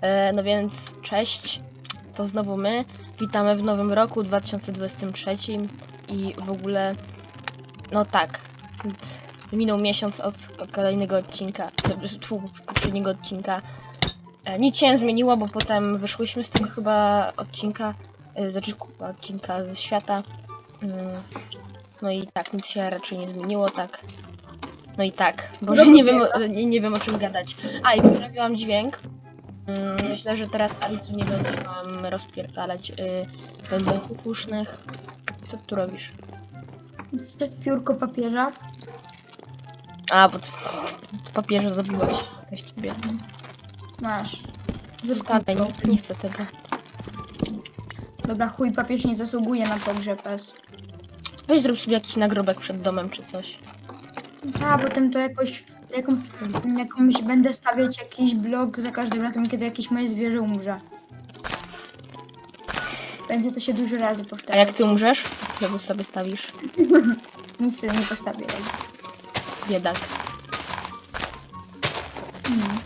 E, no więc cześć, to znowu my. Witamy w nowym roku 2023 i w ogóle, no tak, minął miesiąc od kolejnego odcinka, tfu, poprzedniego odcinka. E, nic się nie zmieniło, bo potem wyszłyśmy z tego chyba odcinka, e, znaczy odcinka ze świata. Mm, No i tak, nic się raczej nie zmieniło, tak. No i tak, bo nie wiem, nie, nie wiem o czym gadać. A i poprawiłam dźwięk. Mm, Myślę, że teraz Alicu nie będzie wam rozpierdalać y, bębenków usznych. Co tu robisz? To jest piórko papieża. A, bo ty papierze zabiłaś jakaś ciebie. Masz. Spadaj, nie, nie chcę tego. Dobra, chuj, papież nie zasługuje na pogrzeb S. Weź zrób sobie jakiś nagrobek przed domem czy coś. A potem to jakoś, jakąś, jakąś będę stawiać jakiś blok za każdym razem, kiedy jakieś moje zwierzę umrze. Będzie to się dużo razy A powtarzać. jak ty umrzesz, to co sobie sobie stawisz? Nic nie postawię. Biedak. Hmm.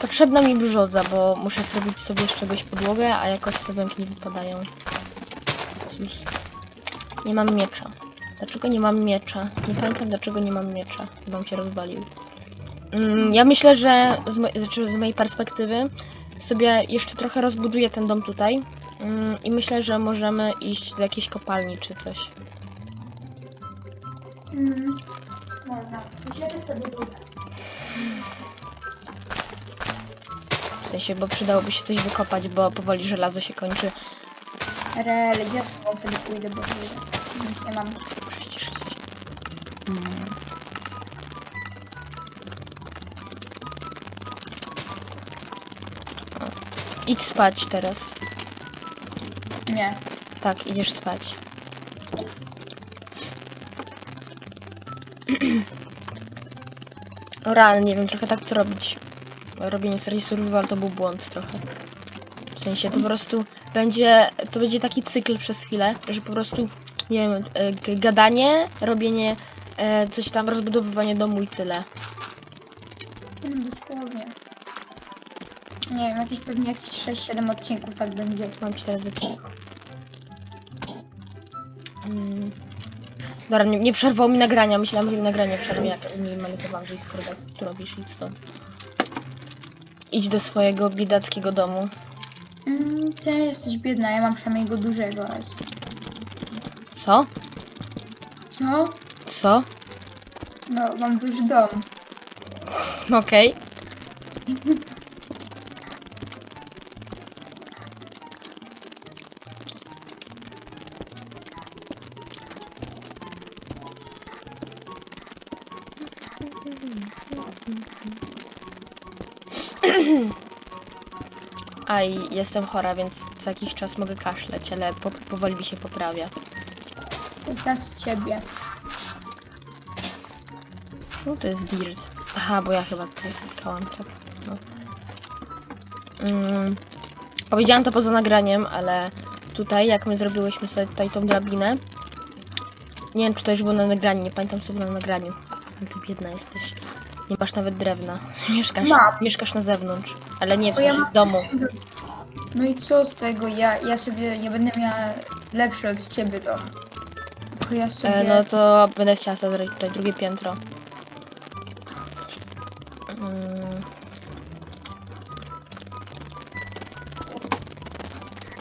Potrzebna mi brzoza, bo muszę zrobić sobie z czegoś podłogę, a jakoś sadzonki nie wypadają. Cóż. Nie mam miecza. Dlaczego nie mam miecza? Nie pamiętam dlaczego nie mam miecza. Chyba mi się rozwalił. Mm, ja myślę, że z, mo- znaczy z mojej perspektywy sobie jeszcze trochę rozbuduję ten dom tutaj. Mm, I myślę, że możemy iść do jakiejś kopalni czy coś. Hmm. Można. Posiedzę sobie wodę. W sensie, bo przydałoby się coś wykopać, bo powoli żelazo się kończy. Rel, ja z tobą wtedy pójdę, bo nic nie mam. Prześciszę coś. Mm. Idź spać teraz. Nie. Tak, idziesz spać. O rany, nie wiem trochę tak co robić. Robienie serii survival to był błąd trochę. W sensie to po prostu będzie, to będzie taki cykl przez chwilę, że po prostu, nie wiem, e, gadanie, robienie e, coś tam, rozbudowywanie domu i tyle. No dosłownie. Nie wiem, jakieś pewnie jakieś 6-7 odcinków tak będzie. Mam ci teraz zacząć. Mm. Dobra, nie, nie przerwał mi nagrania. Myślałam, że mi nagranie przerwie, jak minimalizowałam Discorda. Co tu robisz? Idź stąd. Idź do swojego biedackiego domu. Mm, ty jesteś biedna, ja mam przynajmniej go dużego raz. Co? Co? Co? No, mam duży dom. Okej. A i jestem chora, więc co jakiś czas mogę kaszleć, ale po, powoli mi się poprawia. To z ciebie. No to jest dirt. Aha, bo ja chyba tutaj spotkałam, tak. No. Mm, powiedziałam to poza nagraniem, ale tutaj, jak my zrobiłyśmy sobie tutaj tą drabinę. Nie wiem, czy to już było na nagraniu, nie pamiętam co było na nagraniu. Ale ty biedna jesteś. Nie masz nawet drewna. Mieszkasz, Mam. mieszkasz na zewnątrz, ale nie w Bo ja sensie mam- w domu. No i co z tego? Ja, ja sobie, ja będę miała lepszy od ciebie dom. Tylko ja sobie... E, no to będę chciała sobie zrobić tutaj drugie piętro. Mm.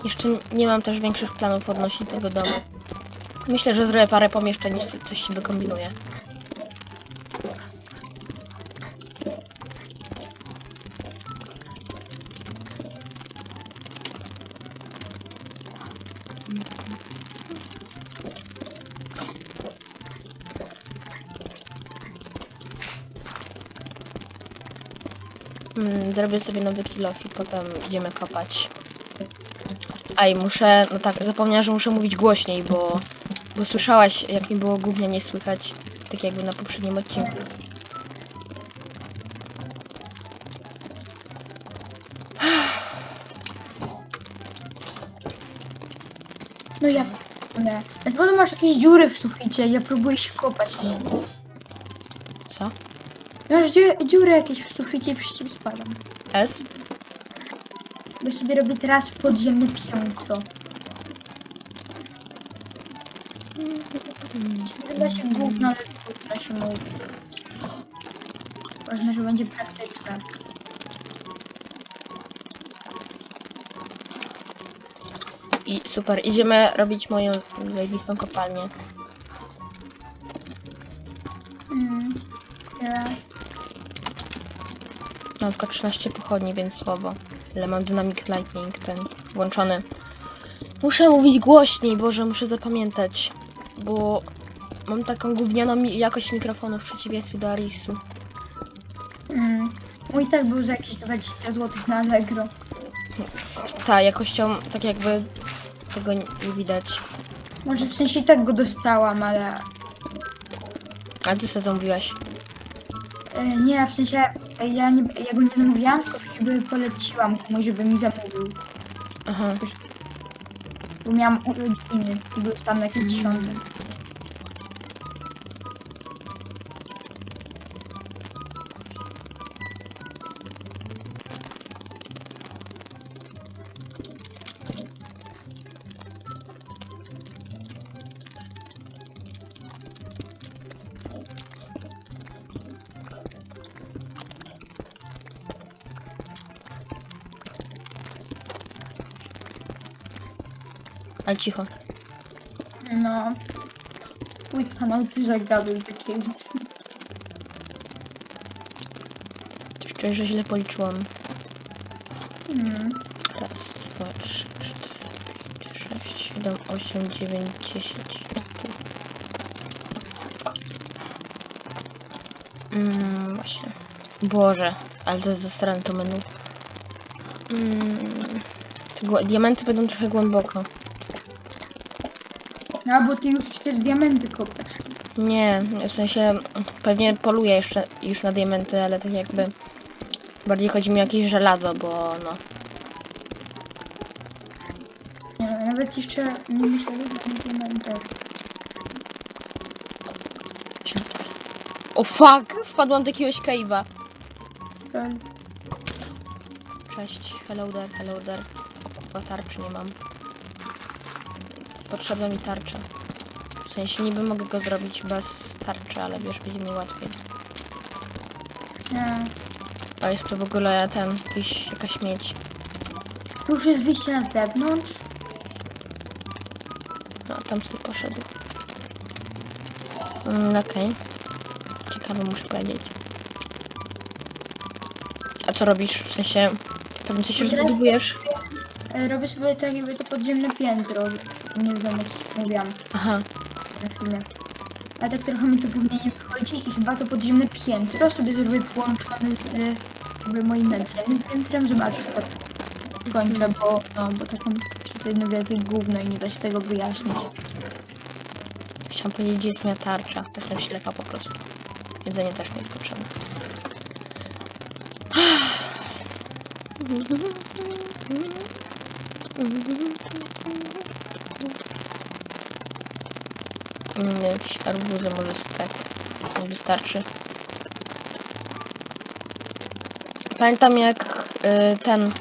Jeszcze nie mam też większych planów odnośnie tego domu. Myślę, że zrobię parę pomieszczeń i s- coś się wykombinuję. Zrobię sobie nowy kilof i potem idziemy kopać. A i muszę, no tak, zapomniałam, że muszę mówić głośniej, bo, bo słyszałaś, jak mi było głównie nie słychać, tak jakby na poprzednim odcinku. No ja... Nie. Na pewno masz jakieś dziury w suficie, ja próbuję się kopać. Co? Masz dziu- dziury jakieś w suficie i przy ciebie spadam. S? Bo sobie robię teraz podziemne piętro. Chyba się gówno, ale trudno się mówi. Ważne, że będzie praktyczne. I super, idziemy robić moją zajebistą kopalnię. Mam tylko 13 pochodni, więc słabo. Ale mam Dynamic Lightning ten włączony. Muszę mówić głośniej, Boże, muszę zapamiętać. Bo mam taką gównianą jakość mikrofonu w przeciwieństwie do Arisu. Mm. Mój tak był za jakieś 20 zł na Allegro. Ta, jakością tak jakby tego nie widać. Może w sensie i tak go dostałam, ale A ty co zamówiłaś? e, nie, w sensie ja, nie, ja go nie zamówiłam, tylko jakby poleciłam komuś, żeby mi zamówił. Aha. Bo miałam urodziny i dostałam jakieś dziesiąte. Ale cicho. No. Twój kanał ty zagaduj czuję, że źle policzyłam. Mm. Raz, dwa, trzy, cztery, pięć, sześć, siedem, osiem, dziewięć, dziesięć. Mm, właśnie. Boże, ale to jest zasrane to menu. Mm, diamenty będą trochę głęboko. No, bo ty już chcesz diamenty kopać. Nie, w sensie pewnie poluję jeszcze już na diamenty, ale tak jakby bardziej chodzi mi o jakieś żelazo, bo no. Nie no, nawet jeszcze nie myślałem o diamentach. O fuck! Wpadłam do jakiegoś cave'a. To Cześć, hello there, hello there. Chyba tarczy nie mam. Potrzebna mi tarcza. W sensie niby mogę go zrobić bez tarczy, ale wiesz, będzie mi łatwiej. nie. A jest to w ogóle ten, jakiś, jakaś miedź. Tu już jest wyjście na zewnątrz. No, tam sobie poszedł. Mm, Okej. Ciekawe muszę powiedzieć. A co robisz? W sensie, pewnie coś już Teraz-? E, Robię sobie tak jakby to podziemne piętro. Nie wiem, co mówiłam Aha. na filmie. Ale tak trochę mi to głównie nie wychodzi i chyba to podziemne piętro sobie zrobię połączone z jakby moim nadzemnym piętrem. Zobaczysz to kończę, bo, no, bo taką to jedno wielkie gówno i nie da się tego wyjaśnić. Chciałam powiedzieć, gdzie jest moja tarcza. Jestem ślepa po prostu. Jedzenie też mi jest potrzebne. Jakieś arbuzy może. Nie wystarczy. Pamiętam jak y, ten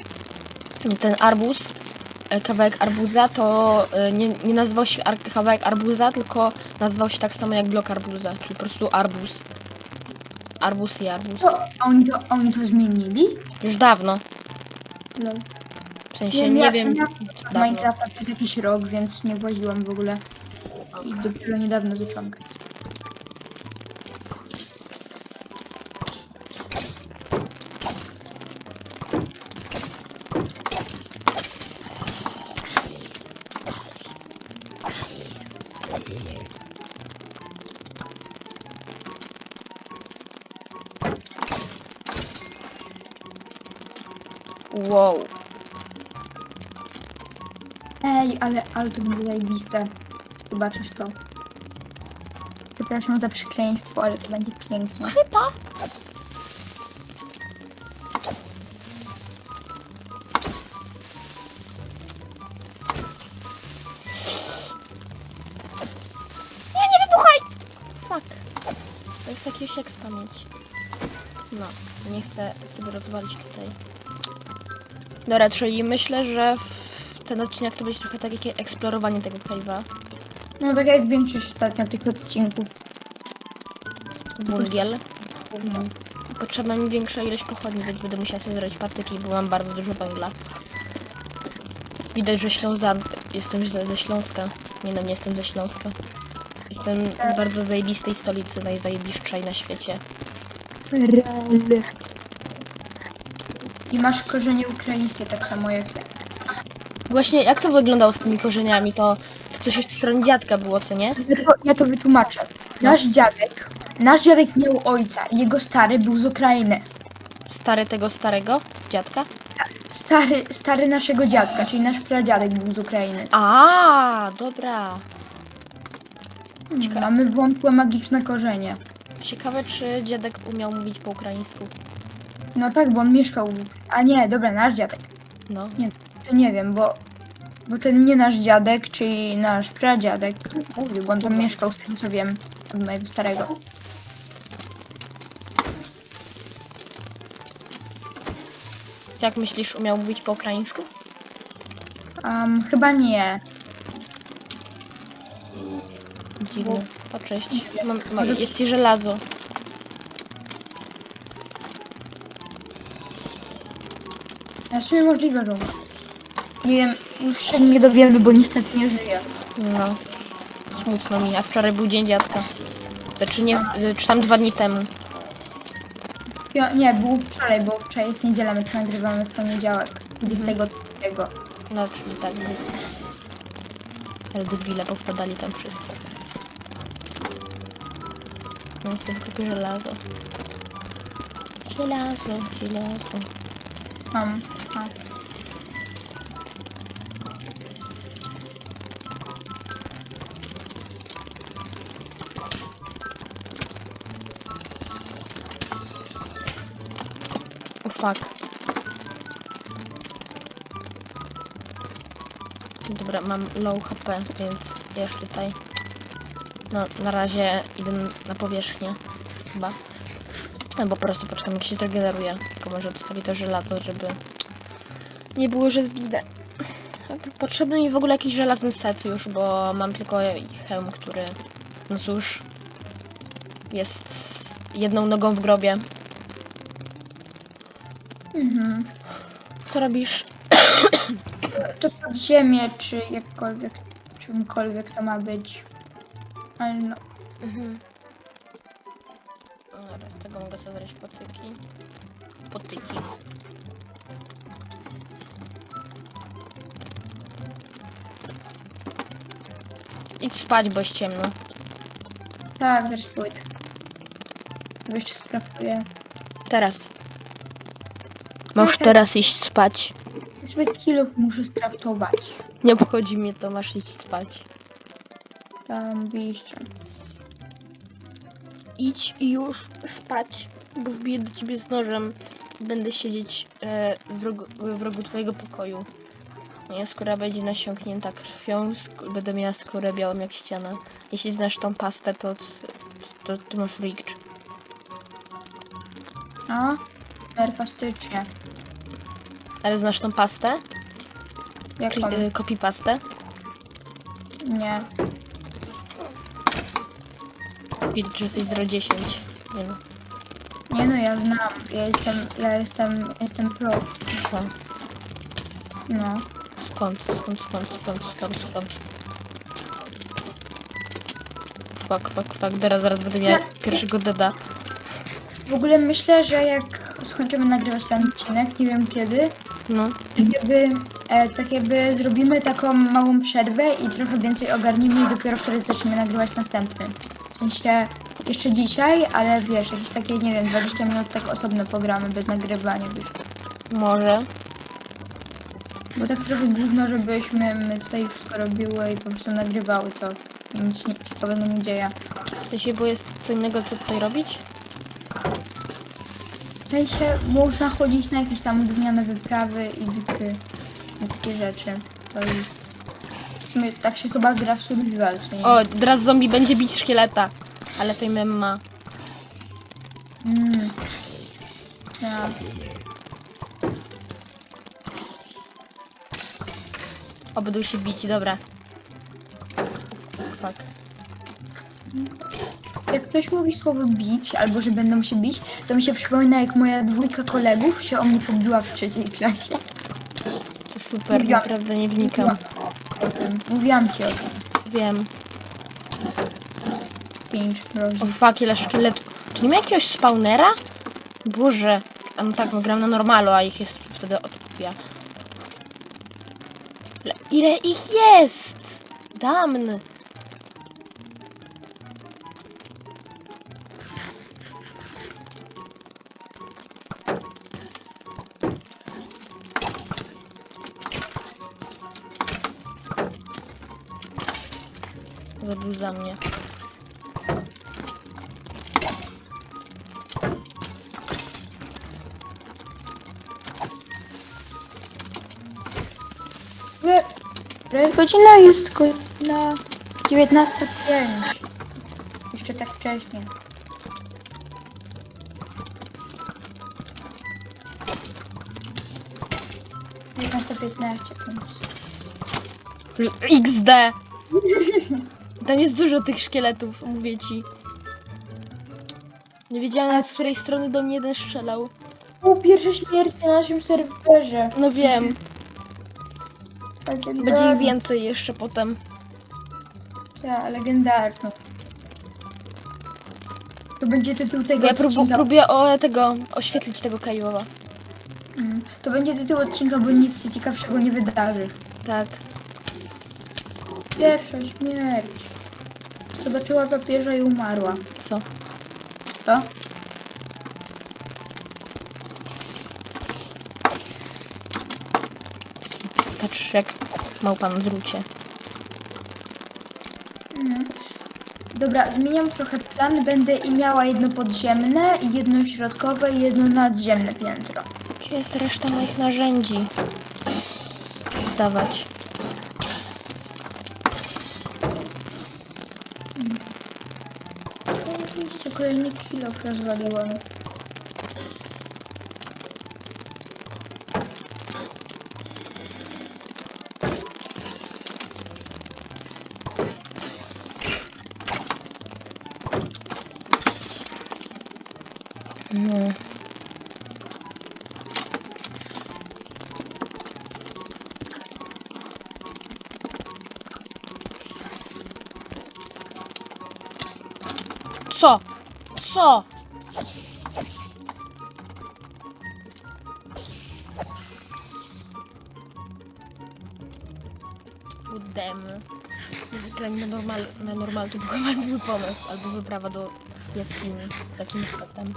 ten arbuz, y, kawałek arbuza, to y, nie, nie nazywał się ar kawałek arbuza, tylko nazywał się tak samo jak blok arbuza, czyli po prostu arbuz. Arbuz i arbuz. To, a oni to, oni to zmienili? Już dawno. No. W sensie nie ja- wiem. ja-. Minecrafta przez jakiś rok, więc nie właziłam w ogóle. I dopiero niedawno zaczęłam grać. Ale, to będzie zajebiste. Zobaczysz to. Przepraszam za przekleństwo, ale to będzie piękne. Ryba? Nie, nie wybuchaj! Fuck. To jest jakiegoś expa mieć. No, nie chcę sobie rozwalić tutaj. Dobra, czyli myślę, że w- ten odcinek to będzie trochę takie eksplorowanie tego cave'a. No tak jak większość ostatnio tych odcinków. Bungiel. Potrzebna mi większa ilość pochodni, więc będę musiała sobie zrobić patyki, bo mam bardzo dużo węgla. Widać, że Ślązan... Jestem ze, ze Śląska. Nie no, nie jestem ze Śląska. Jestem z bardzo zajebistej stolicy, najzajebiszczej na świecie. Razy. I masz korzenie ukraińskie tak samo jak ja. Właśnie, jak to wyglądało z tymi korzeniami? To, to coś w stronie dziadka było, co nie? Ja to, ja to wytłumaczę. Nasz dziadek, nasz dziadek miał ojca, jego stary był z Ukrainy. Stary tego starego dziadka? Stary, stary naszego dziadka, czyli nasz pradziadek był z Ukrainy. A, dobra. Ciekawe. Mamy wątłe magiczne korzenie. Ciekawe, czy dziadek umiał mówić po ukraińsku. No tak, bo on mieszkał. w- A nie, dobra, nasz dziadek. No. To nie wiem, bo. Bo ten nie nasz dziadek, czyli nasz pradziadek mówił, bo on tam mieszkał z tego co wiem od mojego starego. Jak myślisz, umiał mówić po ukraińsku? Um, chyba nie. Dziwne. O, cześć. Mam, ma, Może- jest ci żelazo. Na sumie możliwe, że umie. Nie wiem, już się nie dowiemy, bo niestety nie żyje. No. Smutno mi, a wczoraj był dzień dziadka. Znaczy nie, y, czy tam dwa dni temu. Ja, nie, był wczoraj, bo wczoraj jest niedziela, my to nagrywamy w poniedziałek. 23. No, czyli tak był. Ale debile powpadali tam wszyscy. No jest tylko żelazo. Żelazo, żelazo. Mam. A. fuck. Dobra, mam low HP, więc wiesz tutaj. No, na razie idę na powierzchnię. Chyba. Albo po prostu poczekam jak się zregeneruje. Tylko może odstawię to żelazo, żeby nie było, że zginę. Potrzebny mi w ogóle jakiś żelazny set już, bo mam tylko hełm, który no cóż jest jedną nogą w grobie. Mhm. Co robisz? To pod ziemię, czy jakkolwiek, czymkolwiek to ma być. Ale no. Mhm. No Dobra, z tego mogę sobie zrobić potyki. Potyki. Idź spać, bo jest ciemno. Tak, zaraz pójdę. To jeszcze sprawuję. Teraz. Masz Okej. teraz iść spać. Sobie kilów muszę straftować. Nie obchodzi mnie to, masz iść spać. Tam biszczem. Idź i już spać, bo wbiję do ciebie z nożem. Będę siedzieć e, w, rogu, w rogu twojego pokoju. Moja skóra będzie nasiąknięta krwią, sk- będę miała skórę białą jak ściana. Jeśli znasz tą pastę, to, to, to masz ricz. A? Nerfastycznie. Ale znasz tą pastę? Jaką? Kli- y, pastę? Nie. Widać, że jesteś 010. Nie no, Nie no, ja znam. Ja jestem, ja jestem, jestem pro. No. Skąd, skąd, skąd, skąd, skąd, skąd? Fuck, fuck, fuck, teraz zaraz będę miała pierwszego deda. W ogóle myślę, że jak skończymy nagrywać ten odcinek, nie wiem kiedy, No, tak jakby, e, tak jakby zrobimy taką małą przerwę i trochę więcej ogarnimy i dopiero wtedy zaczniemy nagrywać następny. W sensie jeszcze dzisiaj, ale wiesz, jakieś takie, nie wiem, 20 minut tak osobno programy bez nagrywania, wiesz. może. Bo tak trochę gówno, żebyśmy my tutaj wszystko robiły i po prostu nagrywały to. Nic ciekawego nie dzieje. W sensie, bo jest co innego, co tutaj robić? W sensie można chodzić na jakieś tam gówniane wyprawy i dyky, i takie rzeczy. To i w sumie tak się chyba gra w survival, czy nie? O, teraz zombie będzie bić szkieleta. Ale tej ma. Mm. Ja. O, będą się bić, dobra. Fuck. Jak ktoś mówi słowo bić, albo że będą się bić, to mi się przypomina, jak moja dwójka kolegów się o mnie pobiła w trzeciej klasie. To super, Mówiłam. naprawdę nie wnikam. O tym. Mówiłam ci o tym. Wiem. Pięć O razy. fuck, ile szkieletów. Tu nie ma jakiegoś spawnera? Boże. A no tak, no gram na normalu, a ich jest wtedy odpija. Ile ich jest? Damn. Że godzina jest godzina 19.05. Jeszcze tak wcześnie. Dziewiętnasta piętnaście, XD! Tam jest dużo tych szkieletów, mówię ci. Nie wiedziałem nawet z której strony do mnie jeden strzelał. O, pierwsza śmierć na naszym serwerze. No wiem, będzie ich więcej jeszcze potem. Ta, legendarną. To będzie tytuł tego ja prób odcinka. próbuję o tego, oświetlić tego Kajowa. Mm, To będzie tytuł odcinka, bo nic się ciekawszego nie wydarzy. Tak. Pierwsza śmierć. Zobaczyła papieża i umarła. Co? Co? Skacz jak małpa na drucie. Mm. Dobra, zmieniam trochę plan. Będę i miała jedno podziemne, jedno środkowe i jedno nadziemne piętro. Gdzie jest reszta moich narzędzi? Dawać. Widzicie, kolejny kilo rozwaliłam. No. Co? Co? Udemy. Granie na normal, na normal to był chyba zły pomysł. Albo wyprawa do jaskini z takim setem.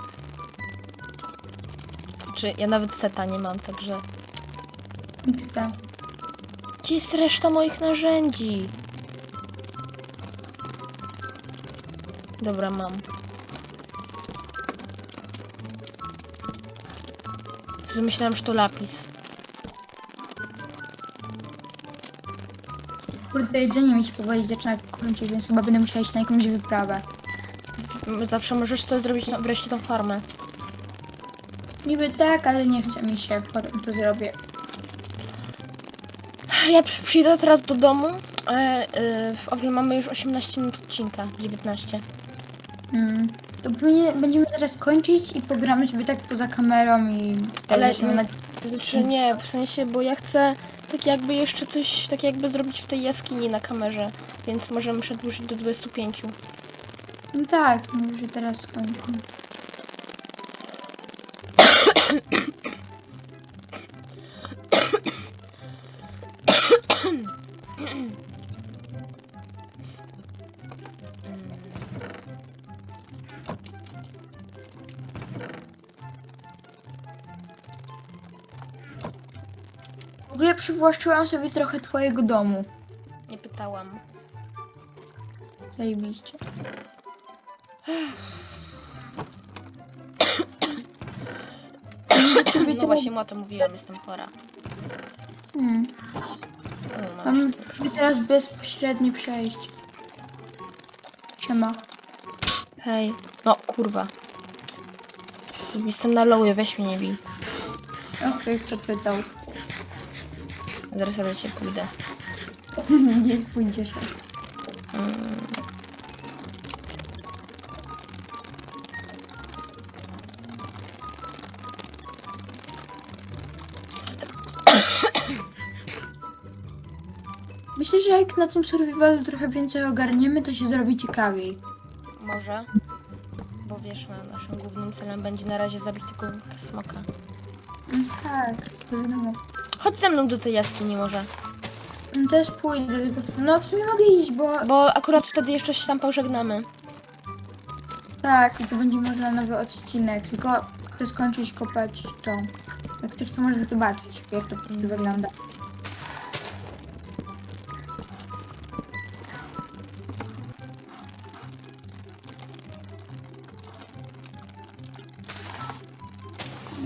Czy ja nawet seta nie mam, także... XD. Gdzie jest reszta moich narzędzi? Dobra, mam. Myślałem, że to lapis. Kurde, jedzenie mi się powoli zaczyna kończyć, więc chyba będę musiała iść na jakąś wyprawę. Zawsze możesz sobie zrobić no, wreszcie tą farmę. Niby tak, ale nie chce mi się, potem to zrobię. Ja przy- przyjdę teraz do domu. E, e, w ogóle mamy już 18 minut odcinka, 19. Mm. To pewnie będziemy teraz kończyć i pogramy sobie tak poza kamerą i Ale nie- na... Znaczy nie, w sensie, bo ja chcę tak jakby jeszcze coś, tak jakby zrobić w tej jaskini na kamerze, więc możemy przedłużyć do 25. No tak, może teraz skończymy. W ogóle przywłaszczyłam sobie trochę twojego domu. Nie pytałam. Zajebiście. Sobie No właśnie, o tym mówiłam, jestem chora. Sobie teraz bezpośrednie przejście. Siema. Hej. No, kurwa. Jestem na lowie, weź mnie nie bij. Okej, kto pytał? Zaraz do ciebie pójdę. Gdzie pójdziesz raz? Mm. Myślę, że jak na tym survivalu trochę więcej ogarniemy, to się zrobi ciekawiej. Może. Bo wiesz, na naszym głównym celem będzie na razie zabić tego smoka. No tak, no. Chodź ze mną do tej jaskini może. No też pójdę, tylko... No w sumie mogę iść, bo... Bo akurat wtedy jeszcze się tam pożegnamy. Tak, i to będzie może nowy odcinek, tylko chcę skończyć kopać to. Jak chcesz, to możesz zobaczyć, jak to Mhm. wygląda.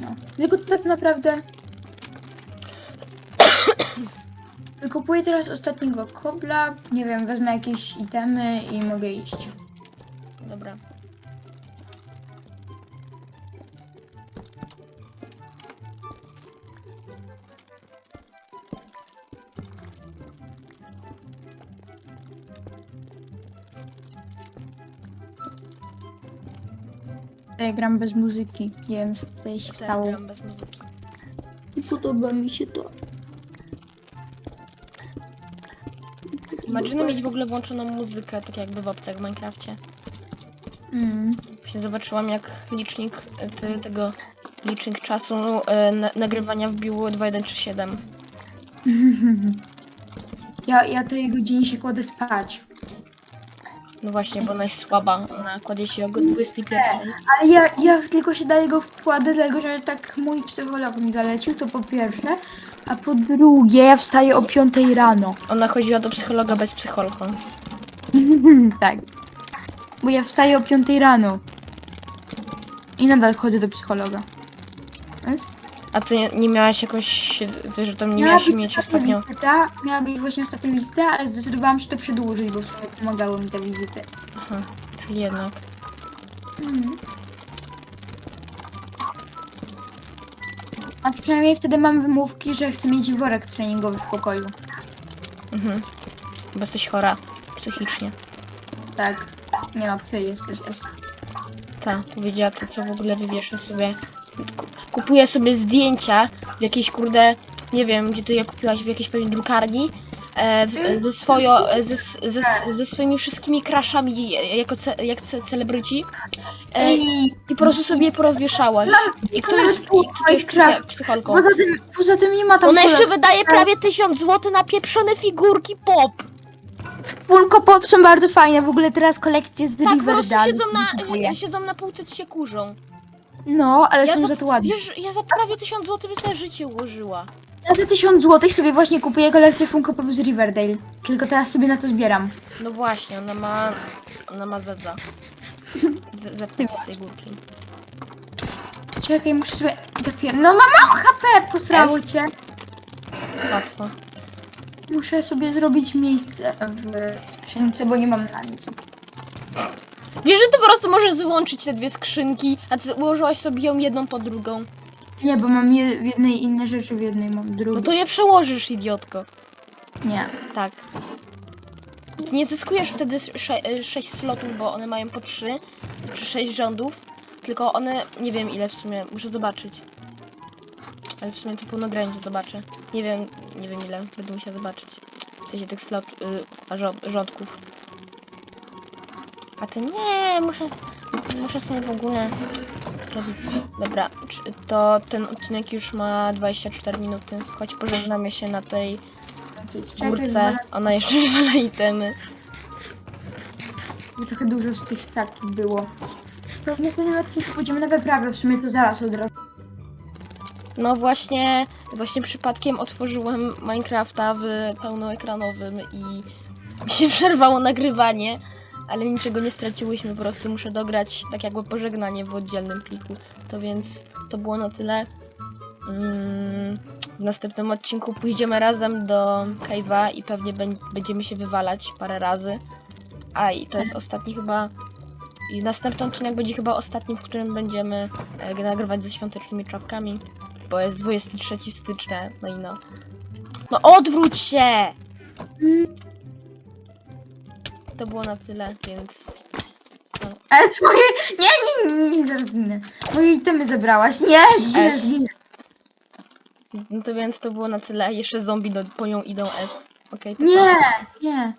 No. Tylko tak naprawdę... Wykupuję teraz ostatniego kobla, nie wiem, wezmę jakieś itemy i mogę iść. Gram bez muzyki. Nie wiem, co tutaj się Też stało. gram bez muzyki. Podoba mi się to. Imagine mieć w ogóle włączoną muzykę, tak jakby w opcjach w Minecrafcie. Mm. Właśnie zobaczyłam jak licznik e, te, tego licznik czasu e, na, nagrywania wbił 2137. Ja, ja tej godzinie się kładę spać. No właśnie, bo ona jest słaba. Ona kładzie się o go- 21. Ale ja, ja tylko się dalej go wkładę, dlatego że tak mój psycholog mi zalecił, to po pierwsze. A po drugie, ja wstaję o 5 rano. Ona chodziła do psychologa bez psycholką. tak. Bo ja wstaję o 5 rano. I nadal chodzę do psychologa. Więc A ty nie, nie miałaś jakoś, ty, że tam nie miała miałaś być mieć ostatnia ostatnio? wizyta, miała być właśnie ostatnia wizyta, ale zdecydowałam się to przedłużyć, bo w sumie pomagały mi te wizyty. Aha, czyli jednak. Mhm. A przynajmniej wtedy mam wymówki, że chcę mieć worek treningowy w pokoju. Mhm. Bo jesteś chora psychicznie. Tak. Nie no, ty jesteś S. Ta, powiedziała to, co w ogóle wywieszę sobie. Ku- Kupuję sobie zdjęcia w jakiejś kurde, nie wiem, gdzie ty je kupiłaś, w jakiejś pewnej drukarni. E, w, ze, swojo, e, ze, ze, ze swoimi wszystkimi crashami e, jako ce, jak ce, celebryci. E, I po prostu sobie je porozwieszałaś. I kto jest, i kto jest psycholką? poza tym, poza tym nie ma tam Ona jeszcze wydaje prawie 1000 zł na pieprzone figurki pop. Funko Pop są bardzo fajne, w ogóle teraz kolekcje z Tak, po prostu siedzą na, siedzą na półce i się kurzą. No, ale Ja są za- za to ładne. Wiesz, ja za prawie 1000 zł bym sobie życie ułożyła. Ja za 1000 zł sobie właśnie kupuję kolekcję Funko Pop z Riverdale. Tylko teraz sobie na to zbieram. No właśnie, ona ma... Ona ma zaza. Z- Zepnijcie z tej górki. Czekaj, muszę sobie... Dopiero... No mam mało HP, posrało cię. Łatwo. Muszę sobie zrobić miejsce w skrzynce, bo nie mam na nic. Wiesz, że ty po prostu możesz złączyć te dwie skrzynki, a ty ułożyłaś sobie ją jedną po drugą. Nie, bo mam je, w jednej inne rzeczy, w jednej mam No drugie. to je przełożysz, idiotko. Nie. Tak. Ty nie zyskujesz wtedy 6 slotów, bo one mają po 3, czy 6 rządów. Tylko one, nie wiem ile w sumie, muszę zobaczyć. Ale w sumie to nagraniu zobaczę. Nie wiem, nie wiem ile, będę musiała zobaczyć. W sensie tych slot, y, rząd, rządków. A ty nie, muszę, muszę sobie w ogóle zrobić. Dobra, to ten odcinek już ma 24 minuty. Choć pożegnamy się na tej górce. Ona jeszcze wywala itemy. bo trochę dużo z tych takich było. Pewnie w tym odcinku pójdziemy na wyprawę, w sumie to zaraz od razu. No właśnie, właśnie przypadkiem otworzyłem Minecrafta w pełnoekranowym i mi się przerwało nagrywanie, ale niczego nie straciłyśmy, po prostu muszę dograć tak jakby pożegnanie w oddzielnym pliku. To więc to było na tyle. Mm, w następnym odcinku pójdziemy razem do Cave'a i pewnie będziemy się wywalać parę razy. A i to jest ostatni chyba. I następny odcinek będzie chyba ostatnim, w którym będziemy e, nagrywać ze świątecznymi czapkami bo jest 23 stycznia, no i no. No odwróć się! Mm, To było na tyle, więc... Co? Ale swoje... Nie, nie, nie, nie, zaraz zginę. Moje itemy zabrałaś. Nie, zginę, S. zginę. No to więc to było na tyle. Jeszcze zombie do, po nią idą S. Okej, to Nie,